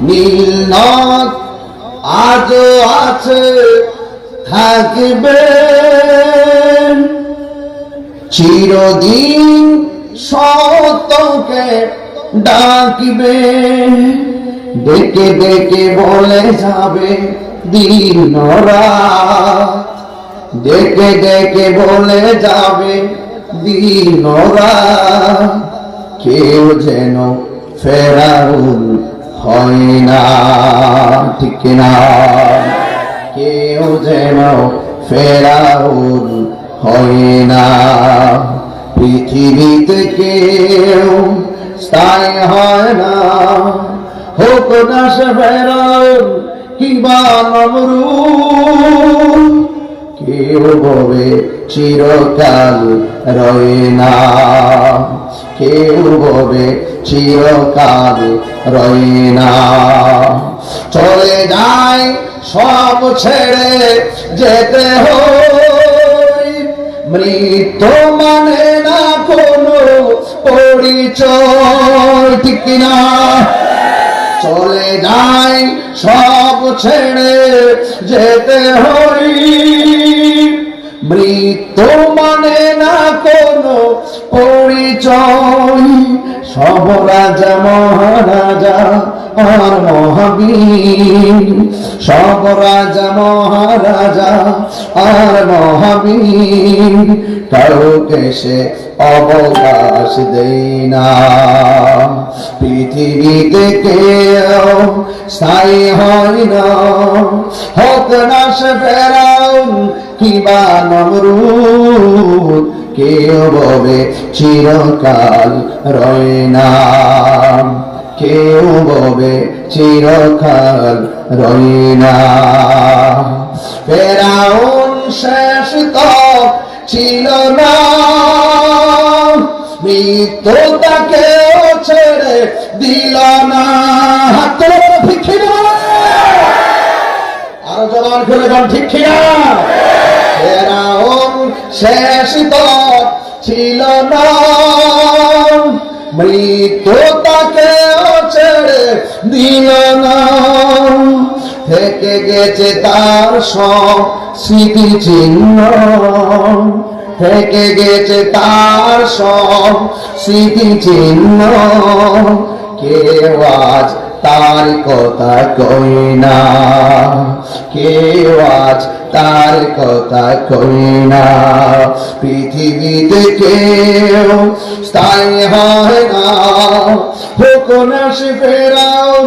নীল নদ আজও আছে থাকবে চিরদিন সত্যকে ডাকবে ডেকে ডেকে বলে যাবে দিন ডেকে ডেকে বলে যাবে দিন কেউ যেন ফেরাউন হয় না, ঠিক না কেউ যেন ফেরাউন হয় না। পৃথিবীতে কেউ স্থায়ী হয় না। হোক না সে ফেরাউন কিংবা নমরুদ কেউ ববে চিরকাল রয়ে না। কেউ ববে চিরকাল রয়ে না চলে যায় সব ছেড়ে যেতে হয়। মৃত্যু মানে না কোনো পরিচয়, ঠিক না? চলে যায় সব ছেড়ে যেতে হই মৃত্যু মানে পরিচয় সব রাজা, মহারাজা আর মহাবীর। সব রাজা, মহারাজা আর মহাবীর। কাউকে সে অবকাশ দেই পৃথিবীতে কেউ স্থায়ী হয় না। হোক না সে ফেরাউন, কিবা নমরুদ। কেউ ববে চিরকাল রয় না। কেউ ববে চিরকাল রয় না। ফেরাউন শেষ তো ছিল না। মৃত্যু তাকে ছেড়ে দিল না। হাত তোলো ঠিক কিনা? আরও জবান খুলে ঠিক কিনা? ফেরাউন শেষ তো ছিল না। মৃত্যু তাকে ছেড়ে দিল না। থেকে গেছে তার স্মৃতি চিহ্ন। থেকে গেছে তার সব স্মৃতি চিহ্ন। কেউ আজ তার কথা কই না। কেউ আজ তার কথা কই না। পৃথিবীতে কেউ স্থায়ী হয় না। হুকুন ফেরাউন